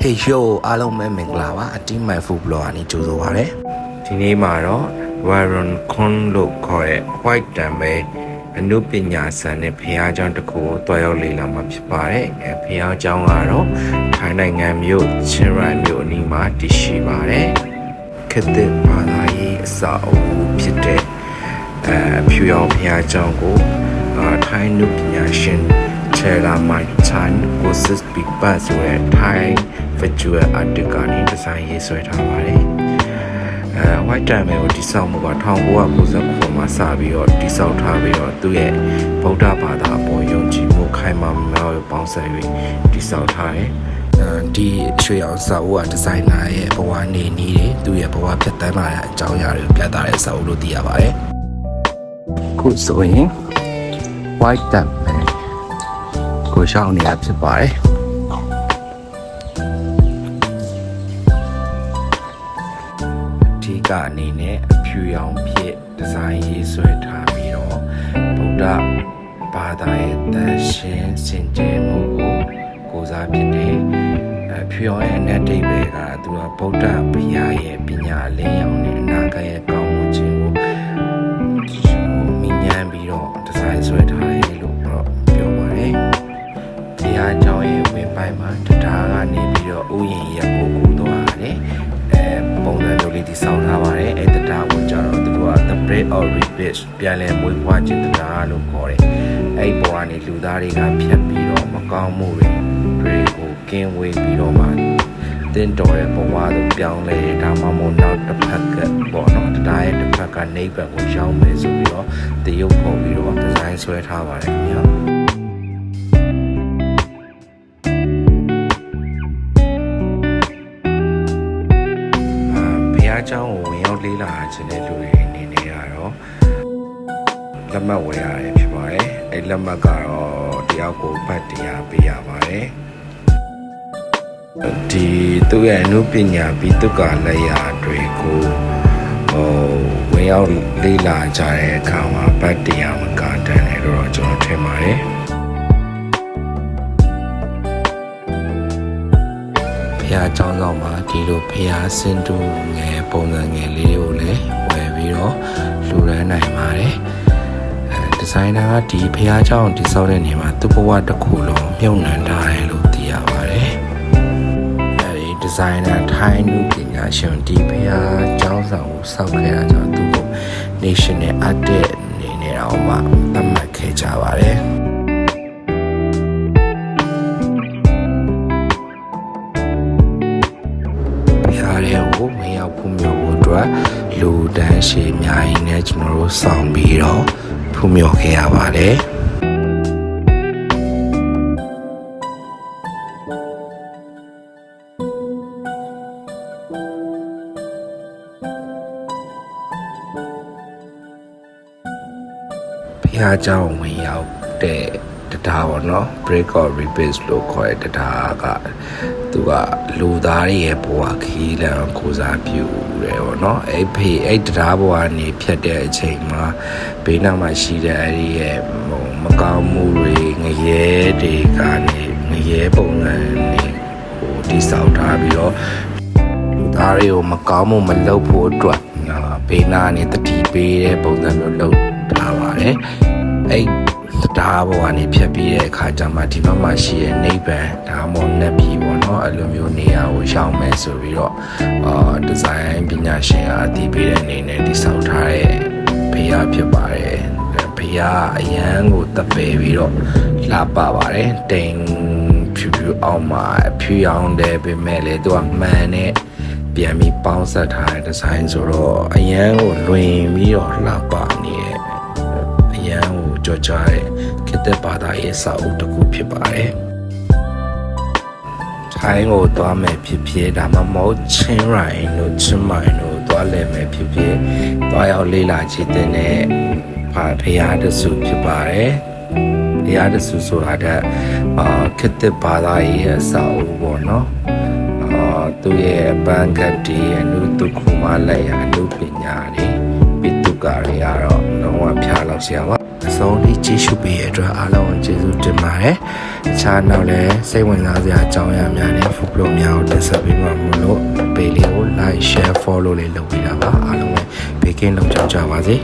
ဟေးယိုအားလုံးပဲမင်္ဂလာပါအတီးမိုင်ဖူဘလော့ကနေကြိုဆိုပါရစေဒီနေ့မှာတော့ Warren Con လို့ခေါ်တဲ့ White Temple အနုပညာဆန်တဲ့ဘုရားကျောင်းတစ်ခုကိုတွားရောက်လေ့လာမှာဖြစ်ပါတယ်အဲဘုရားကျောင်းကတော့ထိုင်းနိုင်ငံမြို့ချင်းရိုင်မြို့အနီးမှာတည်ရှိပါတယ်ခေတ်သစ်ဘာသာရေးအဆောက်အဦဖြစ်တဲ့အဲအဖြူရောင်ဘုရားကျောင်းကိုအာထိုင်းနုပညာရှင် ချေလာမိုင်ချန်ကိုစစ်ဘီပတ်ဆိုတဲ့ Thai virtual art ကနေဒီဇိုင်းရေးဆွဲထားပါတယ်။အဲ white diamond ကိုတိစောက်မှုက1999မှာစပြီးတော့တိစောက်ထားပြီးတော့သူ့ရဲ့ဗုဒ္ဓဘာသာအပေါ်ယုံကြည်မှုခိုင်မာမြောက်ပေါင်းစပ်၍တိစောက်ထားတယ်။အဲဒီရွှေအောင်စာအုပ်ကဒီဇိုင်နာရဲ့ဘဝနေနည်းတွေသူ့ရဲ့ဘဝဖြတ်သန်းလာတဲ့အကြောင်းအရာတွေကိုပြသတဲ့စာအုပ်လို့သိရပါတယ်။ခုဆိုရင် white diamond ကိုရှောင်းနေတာဖြစ်ပါတယ်အဓိကအနေနဲ့အဖြူရောင်ဖြစ်ဒီဇိုင်းရေးဆွဲထားပြီးတော့ဗုဒ္ဓဘာသာရဲ့တန်ရှင်းစင်ကြယ်မှုကိုကိုးစားဖြစ်တယ်အဖြူရောင်ရဲ့အနက်တိတ်ပဲကသူကဗုဒ္ဓဘုရားရဲ့ပညာအလင်းရောင်နဲ့အနာဂတ်ရဲ့ ပိုင်းမှာတရားကနေပြီးတော့ဥယျာဉ်ရက်ကိုကူသွားတယ်အဲပုံစံမျိုးလေးဒီဆောင်းထားပါတယ်အဲတရားကိုကြတော့သူက the bread of rebirth ပြန်လည်မွေးဖွားခြင်းတရားလို့ခေါ်တယ်အဲ့ပေါ်ကနေလူသားတွေကဖြတ်ပြီးတော့မကောင်းမှုတွေတွေကိုကင်းဝေးပြီးတော့မှတင်တော်ရဲ့ဘဝကိုပြောင်းလဲတယ်ဒါမှမဟုတ်နောက်တစ်ဖက်ကပေါ့နော်တရားရဲ့တစ်ဖက်ကနေဘက်ကိုရောက်မယ်ဆိုပြီးတော့တရုပ်ပေါ်ပြီးတော့ဒီဇိုင်းဆွဲထားပါတယ်ခင်ဗျာ ခြင်းတဲ့လူတွေအနေနဲ့ကတော့လက်မှတ်ဝယ်ရတယ်ဖြစ်ပါတယ်။အဲ့လက်မှတ်ကတော့တယောက်ကိုဘတ်တရားပေးရပါတယ်။ဒီသူ့ရဲ့အနုပညာပြီးသူကလက်ရာတွေကိုဟိုဝင်ရောက်လေးလာကြတဲ့အခါမှာဘတ်တရားမကတန်တယ်လို့တော့ကျွန်တော်ထင်ပါတယ်။ ဖះเจ้าဆောင်မှာဒီလိုဖះစင်တူငယ်ပုံစံငယ်လေး အဲဒီဇိုင်နာကဒီဖះเจ้าကိုတိစောက်တဲ့နေမှာသူ့ဘဝတစ်ခုလုံးမြုပ်နှံထားတယ်လို့သိရပါတယ်အဲဒီဒီဇိုင်နာထိုင်းလူပညာရှင်ဒီဖះเจ้าဆောင်ကိုစောက်ခဲ့တာကြောင့်သူ့ကို national art အနေနဲ့တော့မှသတ်မှတ်ခဲ့ကြပါတယ် အတွက်လူတန်းရှည်အများကြီးနဲ့ကျွန်တော်တို့ဆောင်ပြီးတော့ဖူးမြော်ခဲ့ရပါတယ်ဖျားเจ้าဝင်ရောက်တဲ့ တရားပေါ့နော် break or rebase လို့ခေါ်တဲ့တရားကသူကလူသားတွေရဲ့ဘဝခီးလန်ကိုစားပြုတယ်ပေါ့နော်အဲ့ဖေးအဲ့တရားဘဝနေဖြတ်တဲ့အချိန်မှာဘေးနားမှာရှိတဲ့အဲ့ဒီရဲ့ဟိုမကောင်းမှုတွေငရဲတွေကနေငရဲပုံစံနေဟိုတိဆောက်ထားပြီးတော့လူသားတွေကိုမကောင်းမှုမလုပ်ဖို့အတွက်အာဘေးနားနေတတိပေးတဲ့ပုံစံမျိုးလုပ်ထားပါတယ်အဲ့ တရားဘောကနေဖြတ်ပြီးတဲ့အခါကျမှဒီဘက်မှာရှိတဲ့နိဗ္ဗာန်ဒါမှမဟုတ်နတ်ပြည်ပေါ့နော်အဲ့လိုမျိုးနေရာကိုရောက်မယ်ဆိုပြီးတော့အာဒီဇိုင်းပညာရှင်ကအတည်ပေးတဲ့အနေနဲ့တိဆောက်ထားတဲ့ဘုရားဖြစ်ပါတယ်ဘုရားအရန်ကိုတပယ်ပြီးတော့လာပပါတယ်တိမ်ဖြူဖြူအောင်မှာအဖြူရောင်တယ်ပြင်မဲ့လေသူကမှန်တဲ့ပြန်ပြီးပေါင်းဆက်ထားတဲ့ဒီဇိုင်းဆိုတော့အရန်ကိုလွင်ပြီးတော့လာပနေတဲ့အရန် ကိုကြော်ကြားတဲ့ခေတ္တဘာသာရဲ့စာအုပ်တစ်ခုဖြစ်ပါတယ်။ထိုင်းကိုသွားမယ်ဖြစ်ဖြစ်ဒါမှမဟုတ်ချင်းရိုင်တို့ချင်းမိုင်တို့သွားလဲမယ်ဖြစ်ဖြစ်သွားရောက်လေ့လာကြည့်တဲ့ဖာဖရာတဆူဖြစ်ပါတယ်။ဖရာတဆူဆိုတာကအာခေတ္တဘာသာရဲ့စာအုပ်ပေါ့နော်။အာသူ့ရဲ့ဘန်ကတ်တီအနုတုခုမလက်ရအနုပညာတွေပိတုကာတွေကတော့လုံးဝဖျားလောက်ဆရာပါ အဆုံးထိကြည့်ရှုပေးရတဲ့အတွက်အားလုံးကိုကျေးဇူးတင်ပါတယ်တခြားနောက်လည်းစိတ်ဝင်စားစရာအကြောင်းအရာများနဲ့ food blog များကိုတင်ဆက်ပေးမှာမလို့ page လေးကို like share follow လေးလုပ်ပေးတာပါအားလုံးပဲဘေကင်းလုံးချောင်းကြပါစေ